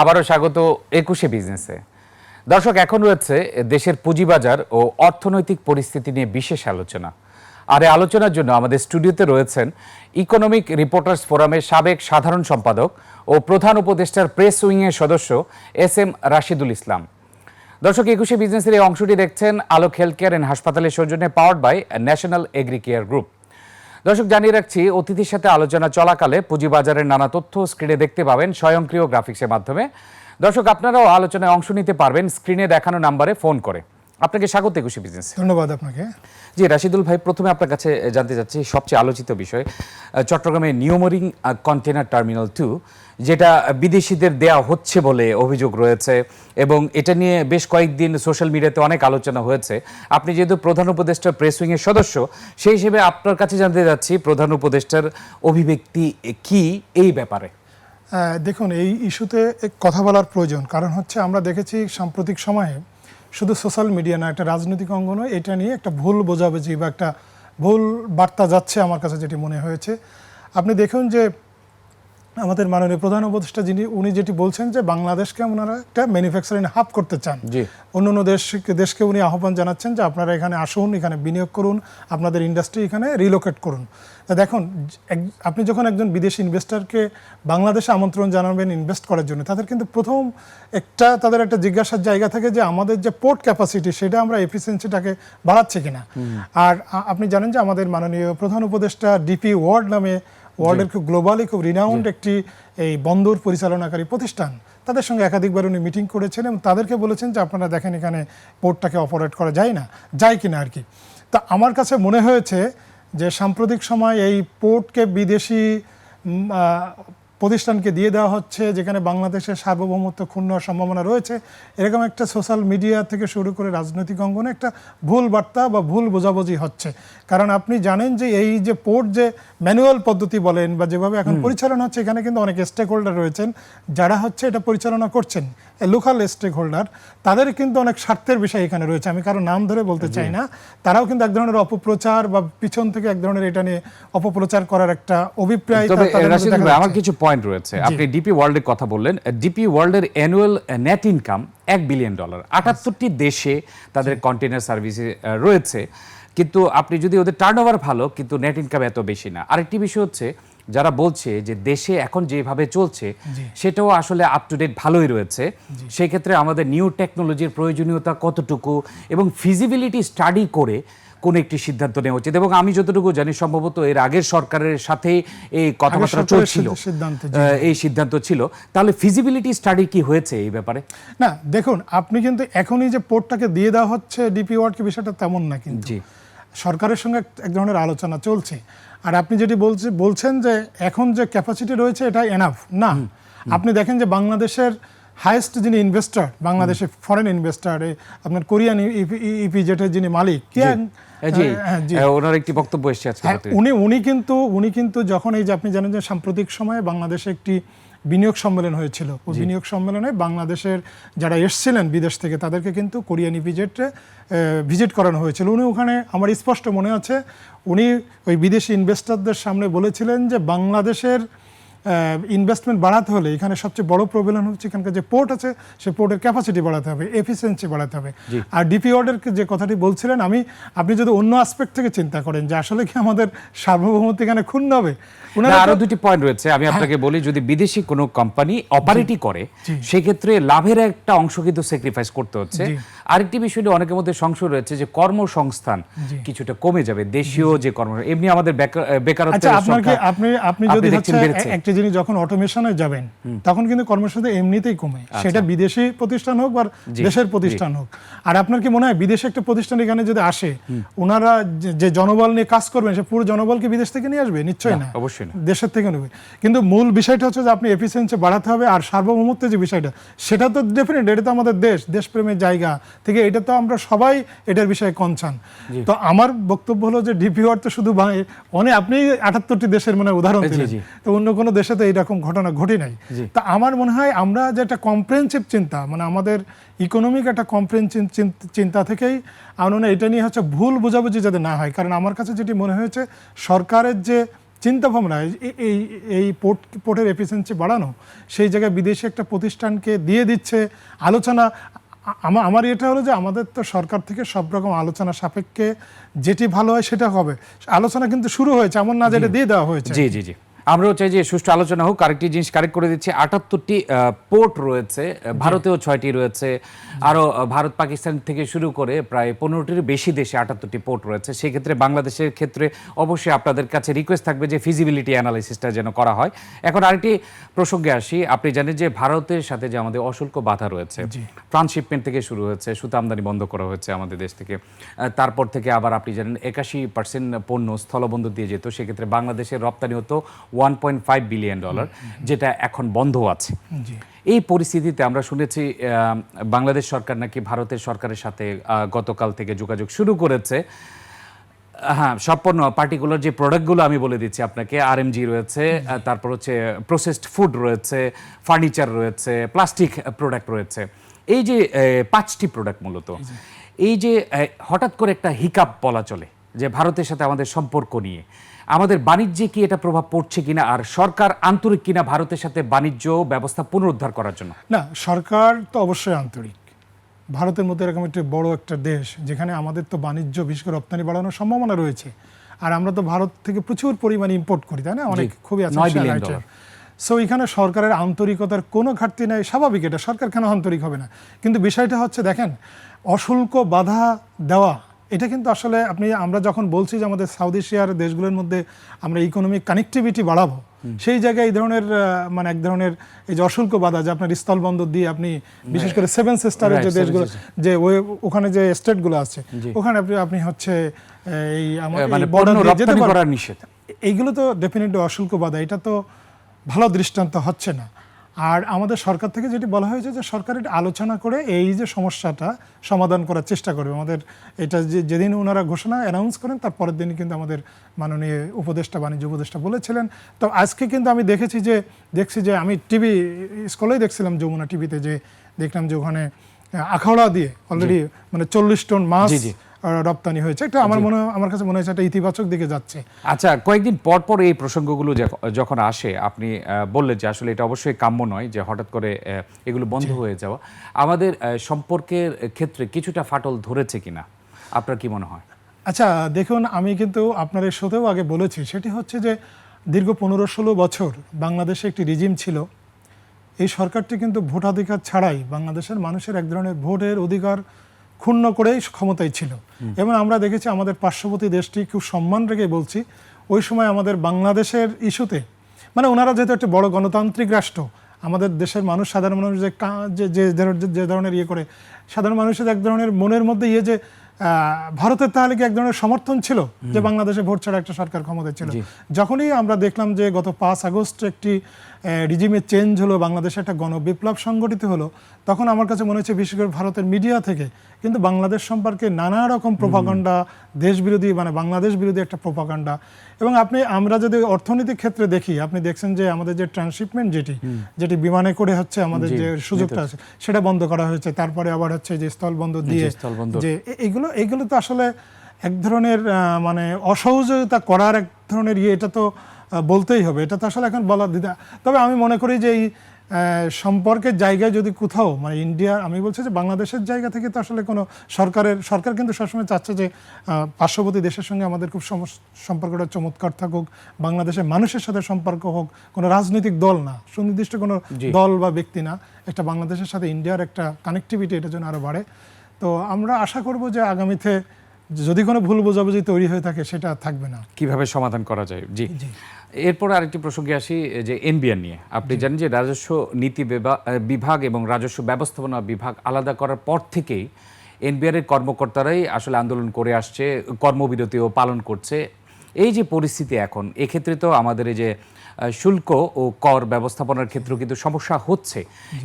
আবারও স্বাগত একুশে বিজনেসে দর্শক, এখন রয়েছে দেশের পুঁজিবাজার ও অর্থনৈতিক পরিস্থিতি নিয়ে বিশেষ আলোচনা। আর এই আলোচনার জন্য আমাদের স্টুডিওতে রয়েছেন ইকোনমিক রিপোর্টার্স ফোরামের সাবেক সাধারণ সম্পাদক ও প্রধান উপদেষ্টার প্রেস উইংয়ের সদস্য এস এম রাশিদুল ইসলাম। দর্শক, একুশে বিজনেসের এই অংশটি দেখছেন আলোক হেলথ কেয়ার অ্যান্ড হাসপাতালের সৌজন্যে powered by national agri care group. দর্শক, জানিয়ে রাখছি, অতিথির সাথে আলোচনা চলাকালে পুঁজিবাজারের নানা তথ্য স্ক্রিনে দেখতে পাবেন স্বয়ংক্রিয় গ্রাফিক্সের মাধ্যমে। দর্শক, আপনারাও আলোচনায় অংশ নিতে পারবেন, স্ক্রিনে দেখানো নাম্বারে ফোন করে। আপনাকে স্বাগত একুশে বিজনেস ধন্যবাদ আপনাকে। জি রাশিদুল ভাই প্রথমে আপনার কাছে জানতে চাচ্ছি সবচেয়ে আলোচিত বিষয় আহ, চট্টগ্রামে নিয়মরিং কন্টেনার টার্মিনাল টু যেটা বিদেশিদের দেয়া হচ্ছে বলে অভিযোগ রয়েছে এবং এটা নিয়ে বেশ কয়েকদিন সোশ্যাল মিডিয়াতে অনেক আলোচনা হয়েছে। আপনি যেহেতু প্রধান উপদেষ্টার প্রেস উইংয়ের সদস্য সেই হিসেবে আপনার কাছে জানতে যাচ্ছি প্রধান উপদেষ্টার অভিব্যক্তি কি এই ব্যাপারে? দেখুন এই ইস্যুতে কথা বলার প্রয়োজন। কারণ হচ্ছে আমরা দেখেছি সাম্প্রতিক সময়ে শুধু সোশ্যাল মিডিয়া না, একটা রাজনৈতিক অঙ্গনও এটা নিয়ে একটা ভুল বোঝাবুঝি বা একটা ভুল বার্তা যাচ্ছে আমার কাছে যেটি মনে হয়েছে। আপনি দেখুন যে আমাদের মাননীয় প্রধান উপদেষ্টা যিনি উনি যেটি বলছেন যে বাংলাদেশকে ওনারা একটা ম্যানুফ্যাকচারিং হাব করতে চান। অন্য অন্য দেশ দেশকে উনি আহ্বান জানাচ্ছেন যে আপনারা এখানে আসুন এখানে বিনিয়োগ করুন আপনাদের ইন্ডাস্ট্রি এখানে রিলোকেট করুন। তা দেখুন আপনি যখন একজন বিদেশি ইনভেস্টরকে বাংলাদেশে আমন্ত্রণ জানাবেন ইনভেস্ট করার জন্য তাদের কিন্তু প্রথম একটা তাদের একটা জিজ্ঞাসার জায়গা থাকে যে আমাদের যে পোর্ট ক্যাপাসিটি সেটা আমরা এফিসিয়েন্সিটাকে বাড়াচ্ছি কিনা। আর আপনি জানেন যে আমাদের মাননীয় প্রধান উপদেষ্টা ডিপি ওয়ার্ড নামে ওয়ার্ল্ডের খুব গ্লোবালি খুব রিনাউন্ড একটি এই বন্দর পরিচালনাকারী প্রতিষ্ঠান। তাদের সঙ্গে একাধিকবার উনি মিটিং করেছেন এবং তাদেরকে বলেছেন যে আপনারা দেখেন এখানে পোর্টটাকে অপারেট করা যায় না যায় কিনা আর কি তা আমার কাছে মনে হয়েছে যে সাম্প্রতিক সময় এই পোর্টকে বিদেশি প্রতিষ্ঠানকে দিয়ে দেওয়া হচ্ছে যেখানে বাংলাদেশের সার্বভৌমত্ব ক্ষুণ্ণ হওয়ার সম্ভাবনা রয়েছে। এরকম একটা সোশ্যাল মিডিয়া থেকে শুরু করে রাজনৈতিক অঙ্গনে একটা ভুল বার্তা বা ভুল বোঝাবুঝি হচ্ছে। কারণ আপনি জানেন যে এই যে পোর্ট যে ম্যানুয়াল পদ্ধতি বলেন বা যেভাবে এখন পরিচালনা হচ্ছে এখানে কিন্তু অনেক স্টেক হোল্ডার রয়েছেন যারা হচ্ছে এটা পরিচালনা করছেন লোকাল স্টেক হোল্ডার তাদের কিন্তু অনেক স্বার্থের বিষয় এখানে রয়েছে। আমি কারও নাম ধরে বলতে চাই না। তারাও কিন্তু এক ধরনের অপপ্রচার বা পিছন থেকে এক ধরনের এটা নিয়ে অপপ্রচার করার একটা অভিপ্রায় আমার কিছু পয়েন্ট রয়েছে। আপনি ডিপি ওয়ার্ল্ডের কথা বললেন ডিপি ওয়ার্ল্ডের অ্যানুয়াল নেট ইনকাম এক বিলিয়ন ডলার আটাত্তরটি দেশে তাদের কন্টেনার সার্ভিসে রয়েছে। কিন্তু আপনি যদি ওদের টার্ন ভালো কিন্তু নেট ইনকাম এত বেশি না। আরেকটি বিষয় হচ্ছে যারা বলছে যে দেশে এখন যেভাবে চলছে সেটাও আসলে আপ টু ডেট ভালোই রয়েছে। সেই ক্ষেত্রে আমাদের নিউ টেকনোলজির প্রয়োজনীয়তা কতটুকু এবং ফিজিবিলিটি স্টাডি করে কোন একটি সিদ্ধান্ত নেওয়া উচিত? এবং আমি যতটুকু জানি সম্ভবত এর আগের সরকারের সাথে এই কথাবার্তা চলছিল। সিদ্ধান্ত, এই সিদ্ধান্ত ছিল। তাহলে ফিজিবিলিটি স্টাডি কি হয়েছে এই ব্যাপারে? না দেখুন আপনি কিন্তু এখনই যে পোর্টটাকে দিয়ে দেওয়া হচ্ছে ডিপি ওয়ার্ডকে বিষয়টা তেমন না কিন্তু। জি। সরকারের সঙ্গে এক- ধরনের আলোচনা চলছে। আর আপনি যেটি বলছে বলছেন যে এখন যে ক্যাপাসিটি রয়েছে এটা এনাফ না। আপনি দেখেন যে বাংলাদেশের হাইয়েস্ট যিনি ইনভেস্টর বাংলাদেশের ফরেন ইনভেস্টর আপনার কোরিয়ান ইপি যেটা যিনি মালিক কিয়াং জি। জি। আহ, ওনার একটি বক্তব্য এসেছে আজকে উনি উনি কিন্তু উনি কিন্তু যখন এই যে আপনি জানেন যে সাম্প্রতিক সময়ে বাংলাদেশে একটি বিনিয়োগ সম্মেলন হয়েছিল ওই বিনিয়োগ সম্মেলনে বাংলাদেশের যারা এসছিলেন বিদেশ থেকে তাদেরকে কিন্তু কোরিয়ান ভিজিটে ভিজিট করানো হয়েছিল। উনি ওখানে আমার স্পষ্ট মনে আছে উনি ওই বিদেশি ইনভেস্টরদের সামনে বলেছিলেন যে বাংলাদেশের ইনভেস্টমেন্ট বাড়াতে হলে এখানে সবচেয়ে বড় প্রবলেম হচ্ছে এখানকার যে পোর্ট আছে সে পোর্টের ক্যাপাসিটি বাড়াতে হবে এফিসিয়েন্সি বাড়াতে হবে। আর ডিপি ওয়ার্ডের যে কথাটি বলছিলেন আমি আপনি যদি অন্য আসপেক্ট থেকে চিন্তা করেন যে আসলে কি আমাদের সার্বভৌমত্ব এখানে ক্ষুণ্ণ হবে আরও দুটি পয়েন্ট রয়েছে আমি আপনাকে বলি যদি বিদেশি কোনো কোম্পানি অপারেটই করে সেক্ষেত্রে লাভের একটা অংশ কিন্তু স্যাক্রিফাইস করতে হচ্ছে। আরেকটি বিষয় নিয়ে অনেকের মধ্যে সংশয় রয়েছে যে কর্মসংস্থান কিছুটা কমে যাবে দেশীয় যে কর্ম এমনি আমাদের বেকার- আচ্ছা আপনি আপনি যদি হচ্ছে জিনিস যখন অটোমেশনে যাবেন তখন কিন্তু কর্মসংস্থান এমনিতেই কমে। আচ্ছা। সেটা বিদেশি প্রতিষ্ঠান হোক বা দেশের প্রতিষ্ঠান হোক। আর আপনার কি মনে হয় বিদেশে একটা প্রতিষ্ঠান এখানে যদি আসে ওনারা যে- জনবল নিয়ে কাজ করবেন সে পুরো জনবলকে বিদেশ থেকে নিয়ে আসবে? নিশ্চয়ই না অবশ্যই দেশের থেকে নেবে। কিন্তু মূল বিষয়টা হচ্ছে যে আপনি এফিসিয়েন্সি বাড়াতে হবে আর সার্বভৌমত্বের যে বিষয়টা সেটা তো ডেফিনেট এটা তো আমাদের দেশ দেশপ্রেমের জায়গা। থেকে এটা তো আমরা সবাই এটার বিষয়ে কনসার্ন তো আমার বক্তব্য হলো যে ডিপিওয়ার তো শুধু অনেক আপনি আটাত্তরটি দেশের মানে উদাহরণ দিলেন। তো অন্য কোনো দেশে তো এইরকম ঘটনা ঘটে নাই। তা আমার মনে হয় আমরা যে একটা কম্প্রেহেন্সিভ চিন্তা মানে আমাদের ইকোনমিক একটা কম্প্রেহেন্সিভ চিন্তা থেকেই আমার মনে এটা নিয়ে হচ্ছে ভুল বোঝাবুঝি যাতে না হয়। কারণ আমার কাছে যেটি মনে হয়েছে সরকারের যে চিন্তাভাবনা এই- এই পোর্ট পোর্টের এফিসিয়েন্সি বাড়ানো সেই জায়গায় বিদেশি একটা প্রতিষ্ঠানকে দিয়ে দিচ্ছে আলোচনা আ- আমা- আমার এটা হলো যে আমাদের তো সরকার থেকে সব রকম আলোচনা সাপেক্ষে যেটি ভালো হয় সেটা হবে। আলোচনা কিন্তু শুরু হয়েছে এমন না যেটা দিয়ে দেওয়া হয়েছে। জি জি জি। আমরাও চাই যে সুষ্ঠু আলোচনা হোক। আরেকটি জিনিস কারেক্ট করে দিচ্ছি আটাত্তরটি পোর্ট রয়েছে ভারতেও ছয়টি রয়েছে। আরও ভারত পাকিস্তান থেকে শুরু করে প্রায় পনেরোটির বেশি দেশে আটাত্তরটি পোর্ট রয়েছে। সেক্ষেত্রে বাংলাদেশের ক্ষেত্রে অবশ্যই আপনাদের কাছে রিকোয়েস্ট থাকবে যে ফিজিবিলিটি অ্যানালাইসিসটা যেন করা হয়। এখন আরেকটি প্রসঙ্গে আসি। আপনি জানেন যে ভারতের সাথে যে আমাদের অশুল্ক বাধা রয়েছে ট্রান্সশিপমেন্ট থেকে শুরু হয়েছে সুতা আমদানি বন্ধ করা হয়েছে আমাদের দেশ থেকে। তারপর থেকে আবার আপনি জানেন একাশি পার্সেন্ট পণ্য স্থলবন্দর দিয়ে যেত। সেক্ষেত্রে বাংলাদেশের রপ্তানি হতো one point five billion dollar যেটা এখন বন্ধ আছে। এই পরিস্থিতিতে আমরা শুনেছি বাংলাদেশ সরকার নাকি ভারতের সরকারের সাথে গতকাল থেকে যোগাযোগ শুরু করেছে। হ্যাঁ সব পণ্য পার্টিকুলার যে প্রোডাক্টগুলো আমি বলে দিচ্ছি আপনাকে আরএমজি রয়েছে তারপর হচ্ছে প্রসেসড ফুড রয়েছে ফার্নিচার রয়েছে প্লাস্টিক প্রোডাক্ট রয়েছে। এই যে পাঁচটি প্রোডাক্ট মূলত এই যে হঠাৎ করে একটা হিকাপ বলা চলে যে ভারতের সাথে আমাদের সম্পর্ক নিয়ে। আমাদের বাণিজ্যে কি এটা প্রভাব পড়ছে কিনা আর সরকার আন্তরিক কিনা ভারতের সাথে বাণিজ্য ব্যবস্থা পুনরুদ্ধার করার জন্য? না সরকার তো অবশ্যই আন্তরিক। ভারতের মতো এরকম একটি বড় একটা দেশ যেখানে আমাদের তো বাণিজ্য বিশেষ করে রপ্তানি বাড়ানোর সম্ভাবনা রয়েছে আর আমরা তো ভারত থেকে প্রচুর পরিমাণে ইম্পোর্ট করি তাই না? অনেক খুবই dollar। সো এখানে সরকারের আন্তরিকতার কোনো ঘাটতি নেই স্বাভাবিক এটা সরকার কেন আন্তরিক হবে না? কিন্তু বিষয়টা হচ্ছে দেখেন অশুল্ক বাধা দেওয়া এটা কিন্তু আসলে আপনি আমরা যখন বলছি যে আমাদের সাউথ এশিয়ার দেশগুলোর মধ্যে আমরা ইকোনমিক কানেক্টিভিটি বাড়াবো সেই জায়গায় এই ধরনের মানে এক ধরনের এই যে অশুল্ক বাধা যে আপনার স্থলবন্দর দিয়ে আপনি বিশেষ করে সেভেন সিস্টারের যে দেশগুলো যে ওখানে যে স্টেটগুলো আছে ওখানে আপনি আপনি হচ্ছে এই আমার মানে যেতে নিষেধ। এইগুলো তো ডেফিনেটলি অশুল্ক বাধা এটা তো ভালো দৃষ্টান্ত হচ্ছে না। আর আমাদের সরকার থেকে যেটি বলা হয়েছে যে সরকার এটা আলোচনা করে এই যে সমস্যাটা সমাধান করার চেষ্টা করবে। আমাদের এটা যে যেদিন ওনারা ঘোষণা অ্যানাউন্স করেন তার পরের দিনই কিন্তু আমাদের মাননীয় উপদেষ্টা বাণিজ্য উপদেষ্টা বলেছিলেন। তো আজকে কিন্তু আমি দেখেছি যে দেখছি যে আমি টিভি স্কুলেই দেখছিলাম যমুনা টিভিতে যে দেখলাম যে ওখানে আহ, আখাউড়া দিয়ে অলরেডি মানে চল্লিশ টন মাছ রপ্তানি হয়েছে। এটা আমার মনে আমার কাছে মনে হয়েছে একটা ইতিবাচক দিকে যাচ্ছে। আচ্ছা কয়েকদিন পর পর এই প্রসঙ্গগুলো যখন আসে আপনি বললেন যে আসলে এটা অবশ্যই কাম্য নয় যে হঠাৎ করে এগুলো বন্ধ হয়ে যাওয়া। আমাদের সম্পর্কের ক্ষেত্রে কিছুটা ফাটল ধরেছে কিনা? আপনার কি মনে হয়? আচ্ছা দেখুন আমি কিন্তু আপনার এর সাথেও আগে বলেছি সেটি হচ্ছে যে দীর্ঘ পনেরো ষোলো বছর বাংলাদেশে একটি রিজিম ছিল। এই সরকারটি কিন্তু ভোটাধিকার ছাড়াই বাংলাদেশের মানুষের এক ধরনের ভোটের অধিকার ক্ষুণ্ণ করেই ক্ষমতায় ছিল। এবং আমরা দেখেছি আমাদের পার্শ্ববর্তী দেশটি খুব সম্মান রেখে বলছি ওই সময় আমাদের বাংলাদেশের ইস্যুতে মানে ওনারা যেহেতু একটা বড় গণতান্ত্রিক রাষ্ট্র আমাদের দেশের মানুষ সাধারণ মানুষ যে যে যে ধরনের- ইয়ে করে সাধারণ মানুষের এক ধরনের মনের মধ্যে ইয়ে যে ভারতের তাহলে কি এক ধরনের সমর্থন ছিল? যে বাংলাদেশে ভোট ছাড়া একটা সরকার ক্ষমতায় ছিল। যখনই আমরা দেখলাম যে গত পাঁচ আগস্ট একটি রিজিমের চেঞ্জ হলো বাংলাদেশে একটা গণবিপ্লব সংগঠিত হলো তখন আমার কাছে মনে হচ্ছে বিশেষ করে ভারতের মিডিয়া থেকে কিন্তু বাংলাদেশ সম্পর্কে নানা রকম প্রোপাগান্ডা দেশ বিরোধী মানে বাংলাদেশ বিরোধী একটা প্রোপাগান্ডা এবং আপনি আমরা যদি অর্থনৈতিক ক্ষেত্রে দেখি আপনি দেখছেন যে আমাদের যে ট্রান্সশিপমেন্ট যেটি যেটি বিমানে করে হচ্ছে আমাদের যে সুযোগটা আছে সেটা বন্ধ করা হয়েছে তারপরে আবার হচ্ছে যে স্থলবন্দর দিয়ে। যে এগুলো এগুলো তো আসলে এক ধরনের মানে অসহযোগিতা করার এক ধরনের ইয়ে এটা তো বলতেই হবে। এটা তো আসলে এখন বলার দিদা তবে আমি মনে করি যে এই সম্পর্কের জায়গায় যদি কোথাও মানে ইন্ডিয়া আমি বলছি যে বাংলাদেশের জায়গা থেকে তো আসলে কোনো সরকারের সরকার কিন্তু সবসময় চাচ্ছে যে পার্শ্ববর্তী দেশের সঙ্গে আমাদের খুব সম্পর্কটা চমৎকার থাকুক বাংলাদেশের মানুষের সাথে সম্পর্ক হোক কোনো রাজনৈতিক দল না সুনির্দিষ্ট কোনো দল বা ব্যক্তি না একটা বাংলাদেশের সাথে ইন্ডিয়ার একটা কানেক্টিভিটি এটার জন্য আরও বাড়ে। তো আমরা আশা করব যে আগামীতে যদি কোনো ভুল বোঝাবুঝি তৈরি হয়ে থাকে সেটা থাকবে না। কীভাবে সমাধান করা যায়? জি। এরপর আরেকটি প্রসঙ্গে আসি যে এনবিআর নিয়ে। আপনি জানেন যে রাজস্ব নীতি বিভা- বিভাগ এবং রাজস্ব ব্যবস্থাপনা বিভাগ আলাদা করার পর থেকেই এনবিআর এর কর্মকর্তারাই আসলে আন্দোলন করে আসছে কর্মবিরতিও পালন করছে। এই যে পরিস্থিতি এখন এক্ষেত্রে তো আমাদের এই যে শুল্ক ও কর ব্যবস্থাপনার ক্ষেত্রেও কিন্তু সমস্যা হচ্ছে।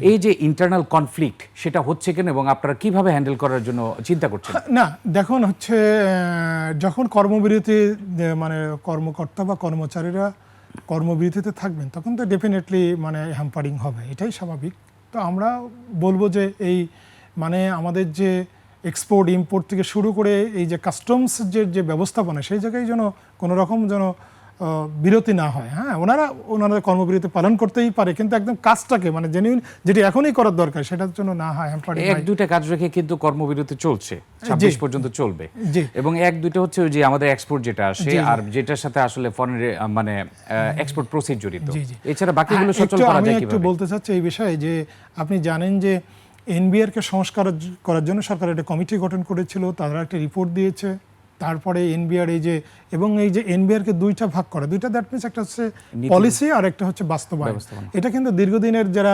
এই যে ইন্টারনাল কনফ্লিক্ট সেটা হচ্ছে কেন এবং আপনারা কীভাবে হ্যান্ডেল করার জন্য চিন্তা করছেন? না, দেখুন হচ্ছে যখন কর্মবিরতি মানে কর্মকর্তা বা কর্মচারীরা কর্মবিরতিতে থাকবেন, তখন তো ডেফিনেটলি মানে হ্যাম্পারিং হবে, এটাই স্বাভাবিক। তো আমরা বলব যে এই মানে আমাদের যে এক্সপোর্ট ইম্পোর্ট থেকে শুরু করে এই যে কাস্টমস যে যে ব্যবস্থাপনা, সেই জায়গায় যেন কোনো রকম যেন বিরতি না হয়। হ্যাঁ ওনারা ওনারা কর্মবিরতি পালন করতেই পারে কিন্তু একদম কাজটাকে মানে জেনুইন যেটি এখনই করার দরকার সেটার জন্য না হয় এক দুইটা কাজ রেখে কিন্তু কর্মবিরতি চলছে ছাব্বিশ পর্যন্ত চলবে। এবং এক দুইটা হচ্ছে ওই যে আমাদের এক্সপোর্ট যেটা আসে আর যেটার সাথে আসলে ফরেন মানে এক্সপোর্ট প্রসিড জড়িত। এছাড়া বাকিগুলো সচল করা আমি যায় একটু বলতে চাচ্ছি এই বিষয়ে যে আপনি জানেন যে এনবিআর কে সংস্কার করার জন্য সরকার একটা কমিটি গঠন করেছিল তারা একটা রিপোর্ট দিয়েছে। তারপরে এনবিআর এই যে এবং এই যে এনবিআর কে দুইটা ভাগ করে দুইটা দ্যাট মিনস একটা হচ্ছে পলিসি আর একটা হচ্ছে বাস্তবায়ন। এটা কিন্তু দীর্ঘদিনের যারা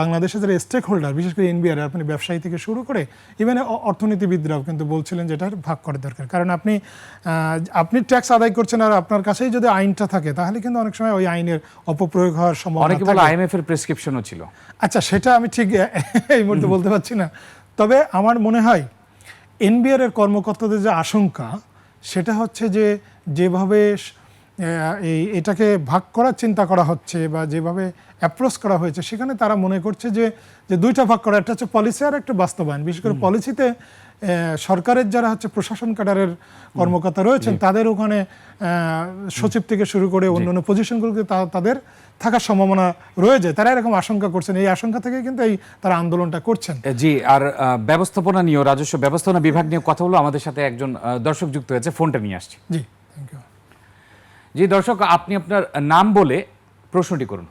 বাংলাদেশের যারা স্টেক হোল্ডার বিশেষ করে এনবিআর আপনি ব্যবসায়ী থেকে শুরু করে ইভেন অর্থনীতিবিদরাও কিন্তু বলছিলেন যে এটার ভাগ করে দরকার। কারণ আপনি আপনি ট্যাক্স আদায় করছেন আর আপনার কাছেই যদি আইনটা থাকে তাহলে কিন্তু অনেক সময় ওই আইনের অপপ্রয়োগ হওয়ার সম্ভাবনা অনেকে থাকে। বলে আইএমএফ এর প্রেসক্রিপশনও ছিল। আচ্ছা সেটা আমি ঠিক এই মুহূর্তে বলতে পারছি না। তবে আমার মনে হয় এনবিআর এর কর্মকর্তাদের যে আশঙ্কা সেটা হচ্ছে যে যেভাবে এই এটাকে ভাগ করার চিন্তা করা হচ্ছে বা যেভাবে অ্যাপ্রোচ করা হয়েছে সেখানে তারা মনে করছে যে যে দুইটা ভাগ করা একটা হচ্ছে পলিসি আর একটা বাস্তবায়ন। বিশেষ করে পলিসিতে সরকারের যারা হচ্ছে প্রশাসন ক্যাডারের কর্মকর্তা রয়েছেন তাদের ওখানে সচিব থেকে শুরু করে অন্যান্য পজিশনগুলোতে তা- তাদের থাকার সম্ভাবনা রয়েছে তারা এরকম আশঙ্কা করছেন। এই আশঙ্কা থেকে কিন্তু এই তারা আন্দোলনটা করছেন। জি আর ব্যবস্থাপনা নিয়ে রাজস্ব ব্যবস্থাপনা বিভাগ নিয়ে কথা হলো আমাদের সাথে একজন দর্শক যুক্ত হয়েছে ফোনটা নিয়ে আসছি। জি থ্যাংক ইউ জি দর্শক আপনি আপনার নাম বলে প্রশ্নটি করুন।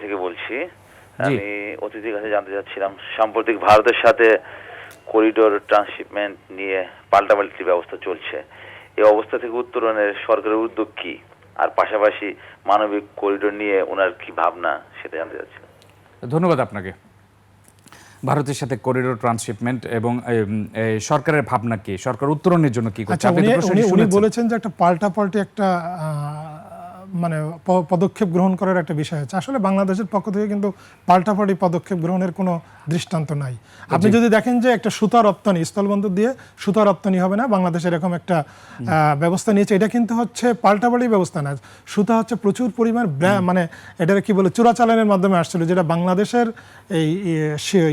থেকে বলছি। আমি অতিথির কাছে জানতে চাচ্ছিলাম সাম্প্রতিক ভারতের সাথে করিডোর ট্রান্সশিপমেন্ট নিয়ে পাল্টাপাল্টি ব্যবস্থা চলছে। এই অবস্থা থেকে উত্তরণের সরকারের উদ্যোগ কি? আর পাশাপাশি মানবিক করিডোর নিয়ে ওনার কি ভাবনা সেটা জানতে চাচ্ছিলাম ধন্যবাদ আপনাকে। ভারতের সাথে করিডোর ট্রান্সশিপমেন্ট এবং সরকারের ভাবনা কি? সরকার উত্তরণের জন্য কি করছে? আচ্ছা আপনি উনি। বলেছেন যে একটা পাল্টা পাল্টি একটা আহ, মানে পদক্ষেপ গ্রহণ করার একটা বিষয় আছে। আসলে বাংলাদেশের পক্ষ থেকে কিন্তু পাল্টাপাল্টি পদক্ষেপ গ্রহণের কোনো দৃষ্টান্ত নাই। আপনি যদি দেখেন যে একটা সুতা রপ্তানি স্থলবন্দর দিয়ে সুতা রপ্তানি হবে না বাংলাদেশ এরকম একটা ব্যবস্থা নিয়েছে। এটা কিন্তু হচ্ছে পাল্টাপাল্টি ব্যবস্থা না। সুতা হচ্ছে প্রচুর পরিমাণ মানে এটার কি বলে চোরাচালানের মাধ্যমে আসছিল যেটা বাংলাদেশের এই ইয়ে,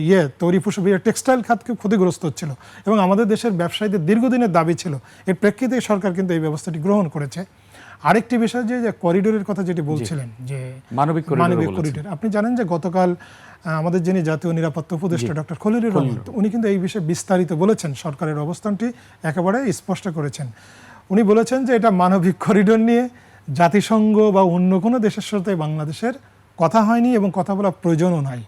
ইয়ে তৈরি পোশাক টেক্সটাইল খাতকে ক্ষতিগ্রস্ত হচ্ছিল। এবং আমাদের দেশের ব্যবসায়ীদের দীর্ঘদিনের দাবি ছিল এর প্রেক্ষিতে সরকার কিন্তু এই ব্যবস্থাটি গ্রহণ করেছে। আরেকটি বিষয় যে যে করিডোরের কথা যেটি বলছিলেন যে মানবিক করিডোর মানবিক করিডোর। আপনি জানেন যে গতকাল আমাদের যিনি জাতীয় নিরাপত্তা উপদেষ্টা ডক্টর খলিলুর রহমান উনি কিন্তু এই বিষয়ে বিস্তারিত বলেছেন। সরকারের অবস্থানটি একেবারে স্পষ্ট করেছেন। উনি বলেছেন যে এটা মানবিক করিডোর নিয়ে জাতিসংঘ বা অন্য কোনো দেশের সাথে বাংলাদেশের কথা হয়নি এবং কথা বলার প্রয়োজনও নাই।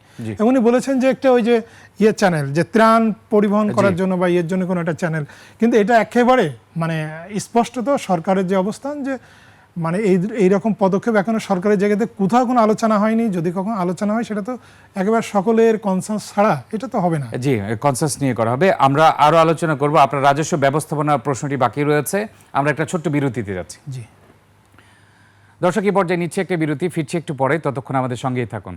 উনি বলেছেন যে একটা ওই যে ইয়ে চ্যানেল যে ত্রাণ পরিবহন করার জন্য বা ইয়ের জন্য কোনো একটা চ্যানেল কিন্তু এটা একেবারে মানে স্পষ্টত সরকারের যে অবস্থান যে মানে এই এইরকম পদক্ষেপ এখনও সরকারের জায়গাতে কোথাও কোনো আলোচনা হয়নি যদি কখনো আলোচনা হয় সেটা তো একেবারে সকলের কনসার্ন ছাড়া এটা তো হবে না। জি কনসাস নিয়ে করা হবে। আমরা আরও আলোচনা করব। আপনার রাজস্ব ব্যবস্থাপনা প্রশ্নটি বাকি রয়েছে। আমরা একটা ছোট্ট বিরতিতে যাচ্ছি। জি। দর্শক, এই পর্যায়ে নিচ্ছে একটা বিরতি, ফিরছি একটু পরে, ততক্ষণ আমাদের সঙ্গেই থাকুন।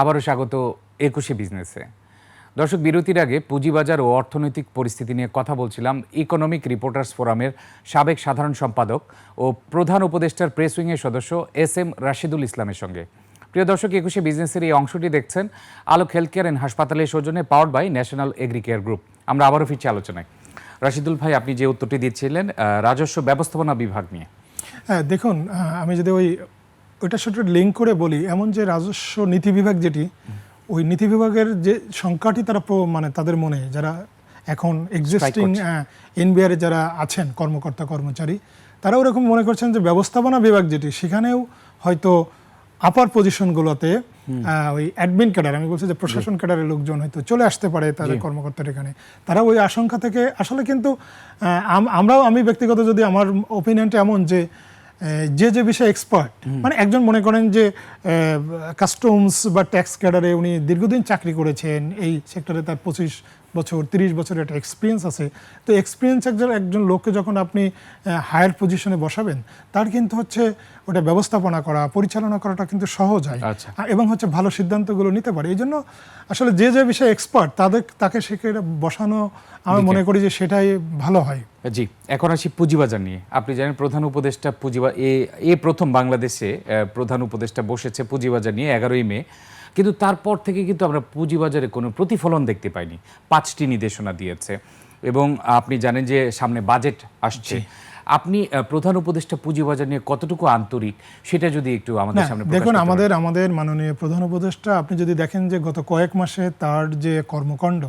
আবারও স্বাগত একুশে বিজনেসে। দর্শক, বিরতির আগে পুঁজিবাজার ও অর্থনৈতিক পরিস্থিতি নিয়ে কথা বলছিলাম ইকোনমিক রিপোর্টার্স ফোরামের সাবেক সাধারণ সম্পাদক ও প্রধান উপদেষ্টার প্রেস উইংয়ের সদস্য এস এম রাশিদুল ইসলামের সঙ্গে। প্রিয় দর্শক একুশে বিজনেসের এই অংশটি দেখছেন আলোক হেলথ কেয়ার অ্যান্ড হাসপাতালের সৌজন্যে powered by national agri care group. আমরা আবারও ফিরছি আলোচনায়। রাশিদুল ভাই আপনি যে উত্তরটি দিচ্ছিলেন রাজস্ব ব্যবস্থাপনা বিভাগ নিয়ে। হ্যাঁ দেখুন আমি যদি ওই ওইটার সাথে লিঙ্ক করে বলি এমন যে রাজস্ব নীতি বিভাগ যেটি ওই নীতি বিভাগের যে সংখ্যাটি তারা মানে তাদের মনে যারা এখন এক্সিস্টিং এনবিআর যারা আছেন কর্মকর্তা কর্মচারী তারা ওরকম মনে করছেন যে ব্যবস্থাপনা বিভাগ যেটি সেখানেও হয়তো আপার পজিশনগুলোতে ওই অ্যাডমিন ক্যাডার আমি বলছি যে প্রশাসন ক্যাডারের লোকজন হয়তো চলে আসতে পারে তাদের কর্মকর্তার এখানে। তারা ওই আশঙ্কা থেকে আসলে কিন্তু আমরাও আমি ব্যক্তিগত যদি আমার ওপিনিয়নটা এমন যে যে যে বিষয়ে এক্সপার্ট মানে একজন মনে করেন যে কাস্টমস বা ট্যাক্স ক্যাডারে উনি দীর্ঘদিন চাকরি করেছেন এই সেক্টরে তার পঁচিশ বছর তিরিশ বছরের একটা এক্সপিরিয়েন্স আছে। তো এক্সপিরিয়েন্স একজন একজন লোককে যখন আপনি হায়ার পজিশনে বসাবেন তার কিন্তু হচ্ছে ওটা ব্যবস্থাপনা করা পরিচালনা করাটা কিন্তু সহজ হয়। আচ্ছা। এবং হচ্ছে ভালো সিদ্ধান্তগুলো নিতে পারে। এই জন্য আসলে যে যে বিষয়ে এক্সপার্ট তাদের তাকে সেখানে বসানো আমি মনে করি যে সেটাই ভালো হয়। জি এখন আসি পুঁজিবাজার নিয়ে। আপনি জানেন প্রধান উপদেষ্টা পুঁজিবা এ এ প্রথম বাংলাদেশে প্রধান উপদেষ্টা বসেছে পুঁজিবাজার নিয়ে এগারোই মে। কিন্তু তারপর থেকে কিন্তু আমরা পুঁজিবাজারে কোনো প্রতিফলন দেখতে পাইনি। পাঁচটি নির্দেশনা দিয়েছে এবং আপনি জানেন যে সামনে বাজেট আসছে। আপনি প্রধান উপদেষ্টা পুঁজিবাজার নিয়ে কতটুকু আন্তরিক সেটা যদি একটু আমাদের সামনে দেখুন আমাদের আমাদের মাননীয় প্রধান উপদেষ্টা আপনি যদি দেখেন যে গত কয়েক মাসে তার যে কর্মকাণ্ড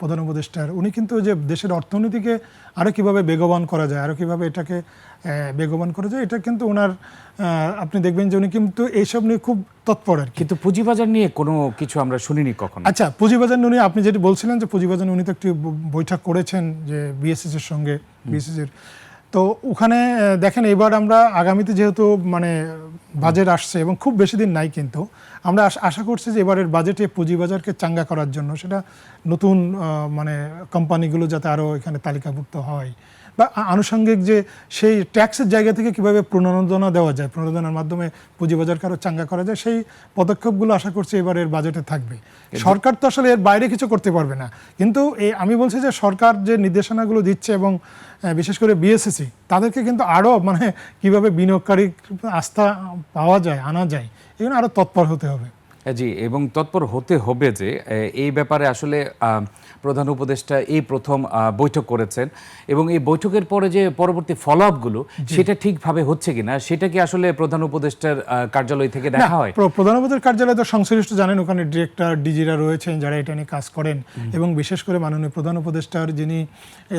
প্রধান উপদেষ্টার। উনি কিন্তু যে দেশের অর্থনীতিকে আরও কীভাবে বেগবান করা যায় আরও কীভাবে এটাকে বেগবান করা যায় এটা কিন্তু ওনার আপনি দেখবেন যে উনি কিন্তু এইসব নিয়ে খুব তৎপর আর কিন্তু পুঁজিবাজার নিয়ে কোনো কিছু আমরা শুনিনি কখন? আচ্ছা পুঁজিবাজার উনি আপনি যেটি বলছিলেন যে পুঁজিবাজার উনি তো একটি বৈঠক করেছেন যে বিএসএস এর সঙ্গে বিএসএস এর। তো ওখানে দেখেন এবার আমরা আগামীতে যেহেতু মানে বাজেট আসছে এবং খুব বেশি দিন নাই কিন্তু আমরা আশা করছি যে এবারের বাজেটে পুঁজিবাজারকে চাঙ্গা করার জন্য সেটা নতুন মানে কোম্পানিগুলো যাতে আরও এখানে তালিকাভুক্ত হয়। বা আনুষঙ্গিক যে সেই ট্যাক্সের জায়গা থেকে কীভাবে প্রণোদনা দেওয়া যায় প্রণোদনার মাধ্যমে পুঁজিবাজারকে আরও চাঙ্গা করা যায় সেই পদক্ষেপগুলো আশা করছি এবারের বাজেটে থাকবে। সরকার তো আসলে এর বাইরে কিছু করতে পারবে না। কিন্তু এই আমি বলছি যে সরকার যে নির্দেশনাগুলো দিচ্ছে এবং বিশেষ করে বিএসএসি তাদেরকে কিন্তু আরও মানে কীভাবে বিনিয়োগকারী আস্থা পাওয়া যায় আনা যায় এগুলো আরও তৎপর হতে হবে। জি এবং তৎপর হতে হবে যে এই ব্যাপারে আসলে প্রধান উপদেষ্টা এই প্রথম বৈঠক করেছেন এবং এই বৈঠকের পরে যে পরবর্তী ফলো আপগুলো সেটা ঠিকভাবে হচ্ছে কিনা সেটা কি আসলে প্রধান উপদেষ্টার কার্যালয় থেকে দেখা হয়? প্রধান উপদেষ্টার কার্যালয় তো সংশ্লিষ্ট জানেন ওখানে ডিরেক্টর ডিজিরা রয়েছেন যারা এটা নিয়ে কাজ করেন এবং বিশেষ করে মাননীয় প্রধান উপদেষ্টার যিনি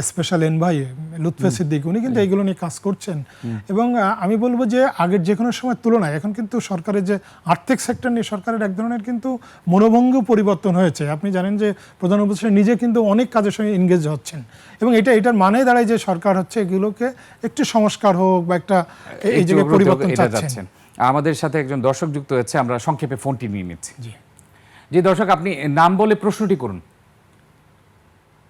স্পেশাল এনভাই লুৎফে সিদ্দিক উনি কিন্তু এইগুলো নিয়ে কাজ করছেন এবং আমি বলব যে আগের যে কোনো সময় তুলনায় এখন কিন্তু সরকারের যে আর্থিক সেক্টর নিয়ে সরকারের এক ধরনের কিন্তু মনোভঙ্গ পরিবর্তন হয়েছে। আপনি জানেন যে প্রধান উপদেষ্টা নিজে কিন্তু অনেক কাজের সঙ্গে ইনগেজ হচ্ছেন। এবং এটা এটার মানে দাঁড়ায় যে সরকার হচ্ছে এগুলোকে একটু সংস্কার হোক বা একটা এই জায়গায় পরিবর্তন চাচ্ছেন। আমাদের সাথে একজন দর্শক যুক্ত হচ্ছে আমরা সংক্ষেপে ফোনটি নিয়ে নিচ্ছি। জি। জি দর্শক আপনি নাম বলে প্রশ্নটি করুন।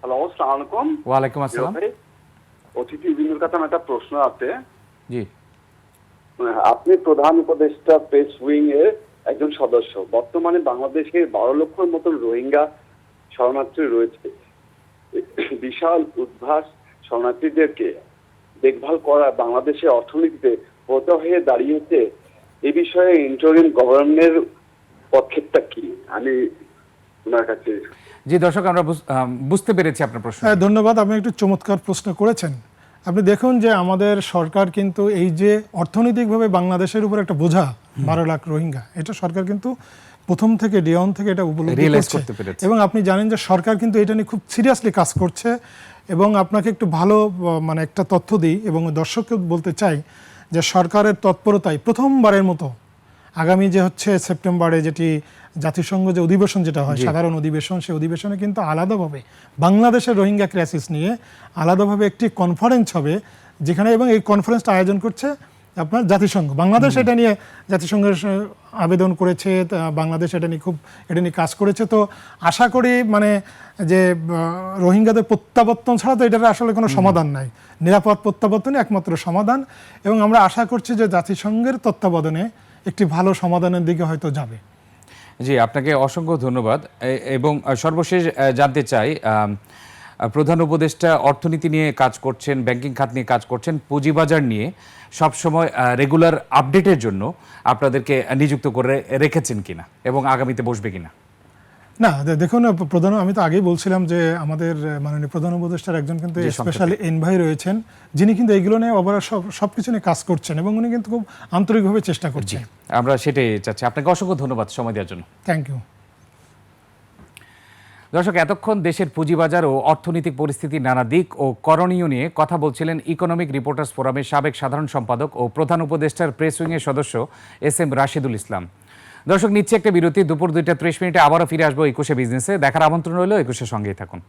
হ্যালো সালাম আলাইকুম। ওয়ালাইকুম আসসালাম। ভাই কাছে আমার একটা প্রশ্ন আছে। জি। আপনি প্রধান উপদেষ্টা প্রেস উইং এর একজন সদস্য। বর্তমানে বাংলাদেশে বারো লক্ষর মতন রোহিঙ্গা শরণার্থী রয়েছে। বিশাল উদ্ভাস শরণার্থীদেরকে দেখভাল করা বাংলাদেশের অর্থনীতিতে বোঝা হয়ে দাঁড়িয়েছে এ বিষয়ে ইন্টারিম গভর্নমেন্টের পদক্ষেপটা কি? আমি ওনার কাছে জি দর্শক আমরা বুঝ- বুঝতে পেরেছি আপনার প্রশ্ন। হ্যাঁ ধন্যবাদ। আপনি একটু চমৎকার প্রশ্ন করেছেন। আপনি দেখুন যে আমাদের সরকার কিন্তু এই যে অর্থনৈতিকভাবে বাংলাদেশের উপর একটা বোঝা বারো লাখ রোহিঙ্গা এটা সরকার কিন্তু প্রথম থেকে ডিয়ন থেকে এটা উপলব্ধি করছে। করতে পেরেছে। এবং আপনি জানেন যে সরকার কিন্তু এটা নিয়ে খুব সিরিয়াসলি কাজ করছে এবং আপনাকে একটু ভালো মানে একটা তথ্য দিই এবং দর্শককে বলতে চাই যে সরকারের তৎপরতায় প্রথমবারের মতো আগামী যে হচ্ছে সেপ্টেম্বরে যেটি জাতিসংঘ যে অধিবেশন যেটা হয় সাধারণ অধিবেশন সেই অধিবেশনে কিন্তু আলাদাভাবে বাংলাদেশের রোহিঙ্গা ক্রাইসিস নিয়ে আলাদাভাবে একটি কনফারেন্স হবে যেখানে এবং এই কনফারেন্সটা আয়োজন করছে আপনার জাতিসংঘ। বাংলাদেশ এটা নিয়ে জাতিসংঘের আবেদন করেছে তা বাংলাদেশ এটা নিয়ে খুব এটা নিয়ে কাজ করেছে। তো আশা করি মানে যে রোহিঙ্গাদের প্রত্যাবর্তন ছাড়া তো এটার আসলে কোনো সমাধান নাই। নিরাপদ প্রত্যাবর্তনই একমাত্র সমাধান। এবং আমরা আশা করছি যে জাতিসংঘের তত্ত্বাবধানে একটি ভালো সমাধানের দিকে হয়তো যাবে। জি আপনাকে অসংখ্য ধন্যবাদ। এবং সর্বশেষ জানতে চাই প্রধান উপদেষ্টা অর্থনীতি নিয়ে কাজ করছেন ব্যাংকিং খাত নিয়ে কাজ করছেন পুঁজিবাজার নিয়ে সবসময় রেগুলার আপডেটের জন্য আপনাদেরকে নিযুক্ত করে রেখেছেন কিনা এবং আগামীতে বসবে কিনা? না দেখুন প্রধান আমি তো আগেই বলছিলাম যে আমাদের মাননীয় প্রধান উপদেষ্টার একজন কিন্তু। স্পেশাল এনভাই রয়েছেন। যিনি কিন্তু এইগুলো নিয়ে ওভার সব সব কিছু নিয়ে কাজ করছেন এবং উনি কিন্তু খুব আন্তরিকভাবে চেষ্টা করছেন। আমরা সেটাই চাচ্ছি। আপনাকে অসংখ্য ধন্যবাদ সময় দেওয়ার জন্য। থ্যাংক ইউ দর্শক, এতক্ষণ দেশের পুঁজিবাজার ও অর্থনৈতিক পরিস্থিতির নানা দিক ও করণীয় নিয়ে কথা বলছিলেন ইকোনমিক রিপোর্টার্স ফোরামের সাবেক সাধারণ সম্পাদক ও প্রধান উপদেষ্টার প্রেস উইংয়ের সদস্য এস এম রাশিদুল ইসলাম। দর্শক, নিচ্ছে একটা বিরতি, দুপুর দুইটা ত্রিশ মিনিটে আবারও ফিরে আসব একুশে বিজনেসে। দেখার আমন্ত্রণ রইল, একুশের সঙ্গেই থাকুন।